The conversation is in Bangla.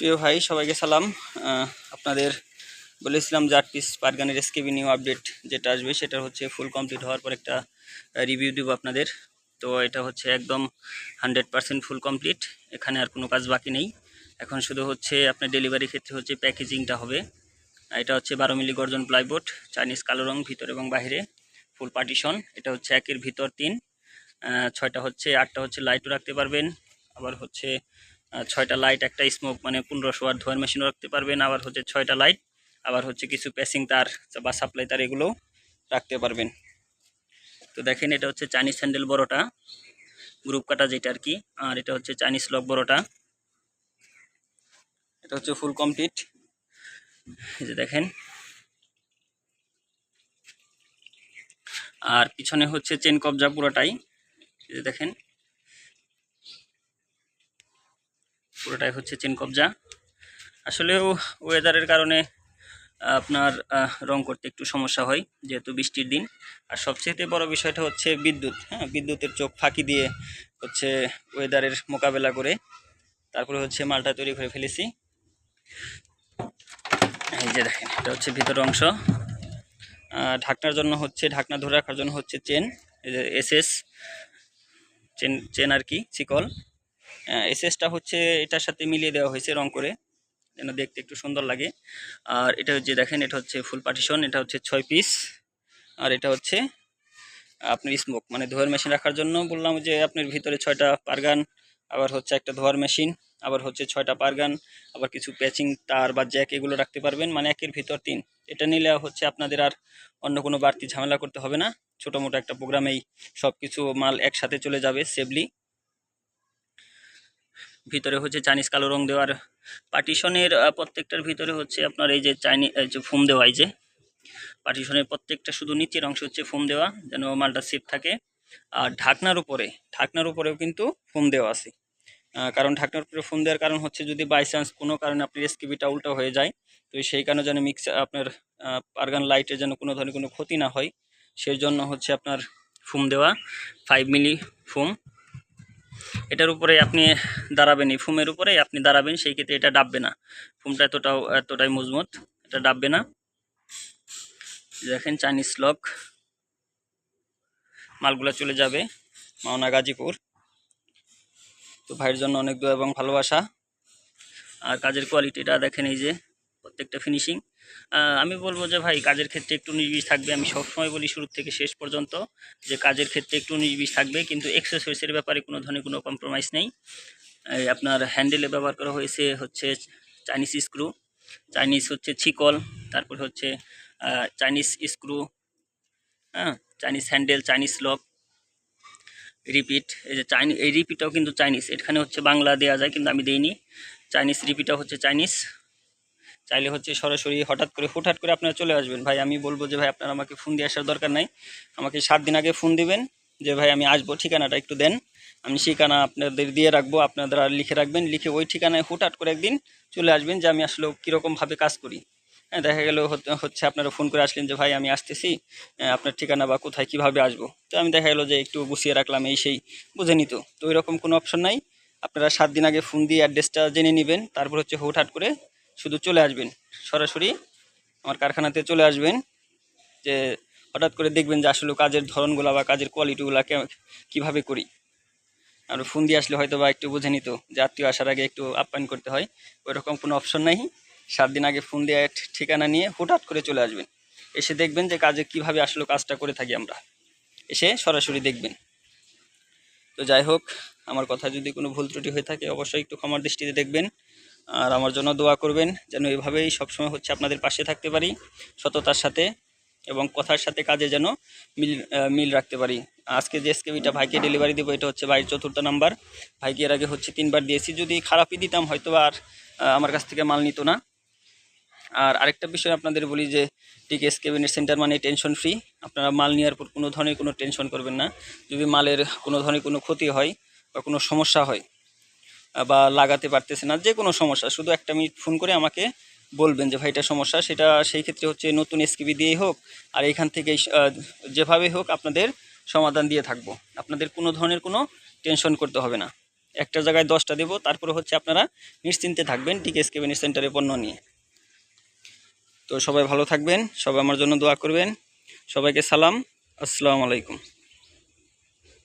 প্রিয় ভাই, সবাইকে সালাম। আপনাদের বলেছিলাম যে আট piece per SKB new update যেটা আসবে, সেটা হচ্ছে ফুল কমপ্লিট হওয়ার পর একটা রিভিউ দেবো আপনাদের। তো এটা হচ্ছে একদম হান্ড্রেড পারসেন্ট ফুল কমপ্লিট এখানে আর কোনো কাজ বাকি নেই। এখন শুধু হচ্ছে আপনার ডেলিভারি ক্ষেত্রে হচ্ছে প্যাকেজিংটা হবে। এটা হচ্ছে বারো মিলি গর্জন প্লাইবোর্ড চাইনিজ কালো রং, ভিতর এবং বাইরে ফুল পার্টিশন এটা হচ্ছে একের ভিতর তিন। ছয়টা হচ্ছে, আটটা হচ্ছে লাইটও রাখতে পারবেন। আবার হচ্ছে ছয়টা লাইট একটা স্মোক মানে পনেরোশো আর ধোয়ার মেশিনও রাখতে পারবেন। আবার হচ্ছে ছয়টা লাইট আবার হচ্ছে কিছু প্যাসিং তার বা সাপ্লাই তার এগুলোও রাখতে পারবেন। তো দেখেন, এটা হচ্ছে চাইনিজ হ্যান্ডেল বড়টা গ্রুপ কাটা যেটা আর কি, আর এটা হচ্ছে চাইনিজ লক বড়টা। এটা হচ্ছে ফুল কমপ্লিট এই যে দেখেন। আর পিছনে হচ্ছে চেন কবজা পুরোটাই। এই যে দেখেন। পুরোটাই হচ্ছে চেন কবজা। আসলেও ওয়েদারের কারণে আপনার রং করতে একটু সমস্যা হয়, যেহেতু বৃষ্টির দিন। আর সবচেয়ে বড় বিষয়টা হচ্ছে বিদ্যুৎ হ্যাঁ? বিদ্যুতের চোখ ফাঁকি দিয়ে হচ্ছে ওয়েদারের মোকাবেলা করে, তারপরে হচ্ছে মালটা তৈরি করে ফেলেছি। এই যে দেখেন, এটা হচ্ছে ভিতর অংশ। ঢাকনার জন্য হচ্ছে, ঢাকনা ধরে রাখার জন্য হচ্ছে চেন এসএস, চেন চেন আর কি, চিকল। এসএসটা হচ্ছে এটার সাথে মিলিয়ে দেওয়া হয়েছে রং করে, যেন দেখতে একটু সুন্দর লাগে। আর এটা হচ্ছে দেখেন, এটা হচ্ছে ফুল পার্টিশন এটা হচ্ছে ছয় পিস আর এটা হচ্ছে আপনার স্মোক মানে ধোয়ার মেশিন রাখার জন্য বললাম যে আপনার ভিতরে ছয়টা পারগান, আবার হচ্ছে একটা ধোয়ার মেশিন আবার হচ্ছে ছয়টা পারগান, আবার কিছু প্যাচিং তার বা জ্যাক এগুলো রাখতে পারবেন মানে একের ভিতর তিন। এটা নিলে হচ্ছে আপনাদের আর অন্য কোনো বাড়তি ঝামেলা করতে হবে না। ছোটো মোটো একটা প্রোগ্রামেই সব কিছু মাল একসাথে চলে যাবে সেফলি ভিতরে হচ্ছে চাইনিজ কালো রং দেওয়ার পার্টিশনের প্রত্যেকটার ভিতরে হচ্ছে আপনার এই যে চাইনি এই যে ফোম দেওয়া, এই যে পার্টিশনের প্রত্যেকটা শুধু নিচের অংশ হচ্ছে ফোম দেওয়া, যেন মালটা সেফ থাকে। আর ঢাকনার উপরে, ঢাকনার উপরেও কিন্তু ফোম দেওয়া আছে। কারণ ঢাকনার উপরে ফোম দেওয়ার কারণ হচ্ছে যদি বাই চান্স কোনো কারণে আপনার এসকিবিটা উল্টো হয়ে যায়, তো সেই কারণে যেন মিক্স আপনার পারগান লাইটের যেন কোনো ধরনের কোনো ক্ষতি না হয়, সেই জন্য হচ্ছে আপনার ফোম দেওয়া ফাইভ মিলি ফোম এটার উপরে আপনি দাঁড়াবেন, এই ফোমের উপরে আপনি দাঁড়াবেন, সেই ক্ষেত্রে এটা ডাববে না। ফোমটা এতটাও, এতটাই মজবুত, এটা ডাববে না। দেখেন চাইনিজ লক। মালগুলো চলে যাবে, মাওনা গাজীপুর। তো ভাইয়ের জন্য অনেক দোয়া এবং ভালোবাসা। আর কাজের কোয়ালিটিটা দেখেন এই যে, প্রত্যেকটা ফিনিশিং আমি বলব যে ভাই, কাজের ক্ষেত্রে একটু নির্বিষ থাকবে। আমি সবসময় বলি শুরু থেকে শেষ পর্যন্ত যে কাজের ক্ষেত্রে একটু নির্বিষ থাকবে, কিন্তু এক্সেসরিজের ব্যাপারে কোনো ধরনের কোনো কম্প্রোমাইজ নেই। আপনার হ্যান্ডেলে ব্যবহার করা হয়েছে হচ্ছে চাইনিজ স্ক্রু চাইনিজ হচ্ছে ছিকল, তারপর হচ্ছে চাইনিজ স্ক্রু হ্যাঁ Chinese handle Chinese lock repeat এই যে চাইনিজ এই রিপিটটাও কিন্তু চাইনিজ এখানে হচ্ছে বাংলা দেওয়া যায়, কিন্তু আমি দেইনি। চাইনিজ রিপিটটাও হচ্ছে চাইনিজ চাইলে হচ্ছে সরাসরি হঠাৎ করে, হুটহাট করে আপনারা চলে আসবেন। ভাই, আমি বলব যে, ভাই, আপনারা আমাকে ফোন দিয়ে আসার দরকার নাই। আমাকে সাত দিন আগে ফোন দিবেন যে, ভাই, আমি আসব, ঠিকানাটা একটু দেন। আমি ঠিকানা আপনাদের দিয়ে রাখব আপনারা লিখে রাখবেন। লিখে ওই ঠিকানায় হুটহাট করে একদিন চলে আসবেন যে, আমি আসলে কীরকমভাবে কাজ করি। হ্যাঁ দেখা গেল হচ্ছে আপনারা ফোন করে আসলেন যে, ভাই, আমি আসতেছি আপনার ঠিকানা বা কোথায় কীভাবে আসব। তো আমি দেখা গেলো যে, একটু গুছিয়ে রাখলাম, এই সেই, বুঝে নিত। তো ওইরকম কোনো অপশন নাই। আপনারা সাত দিন আগে ফোন দিয়ে অ্যাড্রেসটা জেনে নেবেন, তারপর হচ্ছে হুটহাট করে শুধু চলে আসবেন। সরাসরি আমার কারখানাতে চলে আসবেন। যে হঠাৎ করে দেখবেন যে আসলে কাজের ধরনগুলো বা কাজের কোয়ালিটিগুলো কীভাবে করি। আর ফোন দিয়ে আসলে হয়তো বা একটু বুঝে নিত যে আত্মীয় আসার আগে একটু আপ্যায়ন করতে হয়। ওই রকম কোনো অপশন নাই। সাত দিন আগে ফোন দিয়ে ঠিকানা নিয়ে হঠাৎ করে চলে আসবেন। এসে দেখবেন যে কাজে কীভাবে আসলে কাজটা করে থাকি আমরা। এসে সরাসরি দেখবেন। তো যাই হোক, আমার কথা যদি কোনো ভুল ত্রুটি হয়ে থাকে অবশ্যই একটু ক্ষমার দৃষ্টিতে দেখবেন। আর আমার জন্য দোয়া করবেন যেন এভাবেই সবসময় হচ্ছে আপনাদের পাশে থাকতে পারি, সততার সাথে এবং কথার সাথে কাজে যেন মিল মিল রাখতে পারি। আজকে যে এসকেবিটা ভাইকে ডেলিভারি দেবো, এটা হচ্ছে ভাইয়ের চতুর্থ নাম্বার ভাইকে এর আগে হচ্ছে তিনবার দিয়েছি, যদি খারাপই দিতাম হয়তো আর আমার কাছ থেকে মাল নিত না। আর আরেকটা বিষয় আপনাদের বলি যে টিকেএস কেবিনেট সেন্টার মানে টেনশন ফ্রি আপনারা মাল নেওয়ার পর কোনো ধরনের কোনো টেনশন করবেন না। যদি মালের কোনো ধরনের কোনো ক্ষতি হয় বা কোনো সমস্যা হয় বা লাগাতে পারতেছে না, যে কোনো সমস্যা। শুধু একটা মিনিট ফোন করে আমাকে বলবেন যে, ভাই, এটা সমস্যা। সেটা সেই ক্ষেত্রে হচ্ছে নতুন এসকিবি দিয়েই হোক, আর এখান থেকে যেভাবে হোক আপনাদের সমাধান দিয়ে থাকব। আপনাদের কোনো ধরনের কোনো টেনশন করতে হবে না। একটা জায়গায় দশটা দেবো, তারপরে হচ্ছে আপনারা নিশ্চিন্তে থাকবেন টিকেএস কেবিনেট সেন্টারে পণ্য নিয়ে। তো সবাই ভালো থাকবেন, সবাই আমার জন্য দোয়া করবেন। সবাইকে সালাম, আসসালামু আলাইকুম।